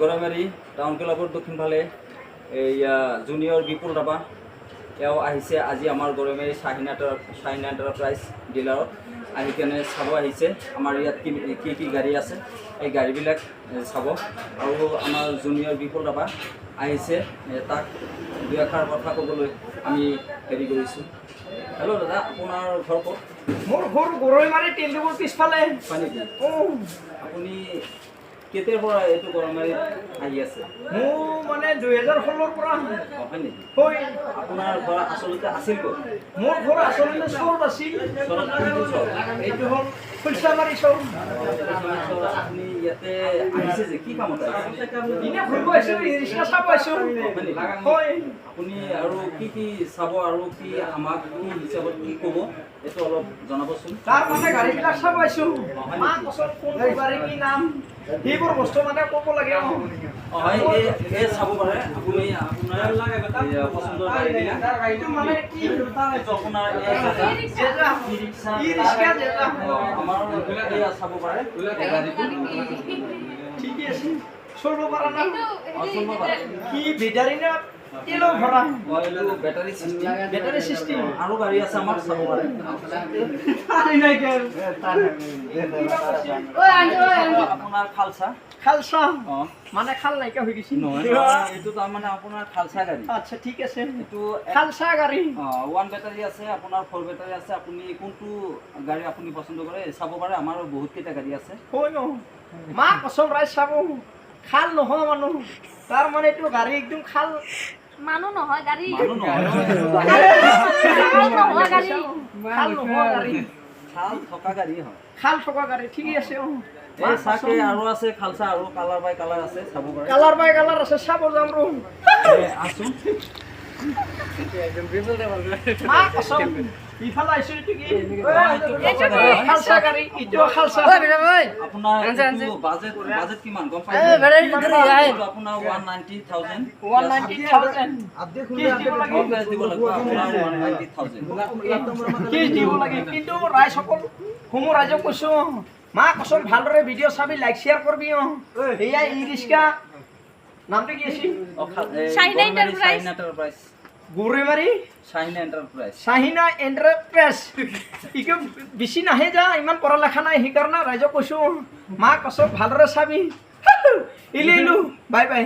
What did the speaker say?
Goroimari town ক্লাবৰ দক্ষিণফালে এইয়া junior বিপুল ৰাভা। এওঁ আহিছে আজি আমাৰ গৰৈমাৰী চাহিনা চাহিনা এণ্টাৰপ্ৰাইজ ডিলাৰত আহি কেনে চাব আহিছে। আমাৰ ইয়াত কি কি কি গাড়ী আছে এই গাড়ীবিলাক চাব। আৰু আমাৰ জুনিয়ৰ বিপুল ৰাভা আহিছে তাক দুই এষাৰ কথা ক'বলৈ আমি হেৰি কৰিছোঁ। হেল্ল' দাদা আপোনাৰ ঘৰ ক'ত? মোৰ ঘৰ গৰৈমাৰী তেণ্ডুপুৰ পিছফালে। আপুনি কেতিয়াৰ পৰা এইটো গৰৈমাৰীত আহি আছে? মোৰ মানে দুহেজাৰ ষোল্লৰ পৰা। হয় নেকি? হয়। আপোনাৰ ঘৰ আচলতে আছিল ক'ত? মোৰ ঘৰ আচলতে চৰ আছিল চৰত এইটো হ'ল ফুলচামাৰী চৰ। আপুনি ইয়াতে আহিছে যে কি কামত আহিছে? দিনে ঘূৰিব আহিছোঁ ৰিক্সা চাব আহিছোঁ হয় আপুনি আৰু কি কি চাব আৰু কি আমাক কি হিচাপত কি ক'ব এইটো অলপ জনাবচোন। তাৰ মানে গাড়ীবিলাক চাব আহিছোঁ মা কচোন কোন গাড়ী কি নাম? সেইবোৰ বস্তু মানে ক'ব লাগে হয় মানে কি? ঠিকে আছে। চলব পাৰা না? কি বেটাৰী না খালচা মানে খাল নাইকিয়া হৈ গৈছে। এইটো তাৰমানে আপোনাৰ খালচা গাড়ী। আচ্ছা ঠিক আছে। এইটো খালচা গাড়ী। ওৱান বেটাৰী আছে আপোনাৰ ফ'ৰ বেটাৰী আছে। আপুনি কোনটো গাড়ী আপুনি পচন্দ কৰে চাব পাৰে। আমাৰ বহুত কেইটা গাড়ী আছে। হয় ন? মা কচম ৰাইজ চাব। খাল নহয় মানুহ। তাৰ মানে এইটো গাড়ী একদম খাল মানুহ নহয় গাড়ী। খাল থকা গাড়ী। হয়। খাল থকা গাড়ী ঠিকেই আছে আৰু আছে খালচা আৰু কালাৰ বাই কালাৰ আছে চাব কালাৰ বাই কালাৰ আছে চাব যাম ৰ। মা কচম ইফালে আহিছো এইটো কি এইটো কি? খালচা গাড়ী ইটো খালচা আপোনাৰ এইটো বাজেট বাজেট কিমান? গম পাই আপোনাৰ one ninety thousand one ninety thousand cash দিব লাগে। দিব লাগিব আপোনাৰ ওৱান নাইণ্টি থাউজেণ্ড কেছ দিব লাগে। কিন্তু ৰাইজসকল সমূহ ৰাইজক কৈছো মা কচোন ভালদৰে ভিডিঅ' চাবি লাইক শ্বেয়াৰ কৰবি অঁ। এয়া ই ৰিক্সা নামটো কি আছিল? Shahina শাহিনা এন্টারপ্রাইজ শাহিনা চাইনা ইকে বেছি নাহে যা ইমান পঢ়া লেখা নাই সেইকাৰণে ৰাইজক কৈছো মা কচোন ভালদৰে চাবি। ইলে ইলো বাই বাই।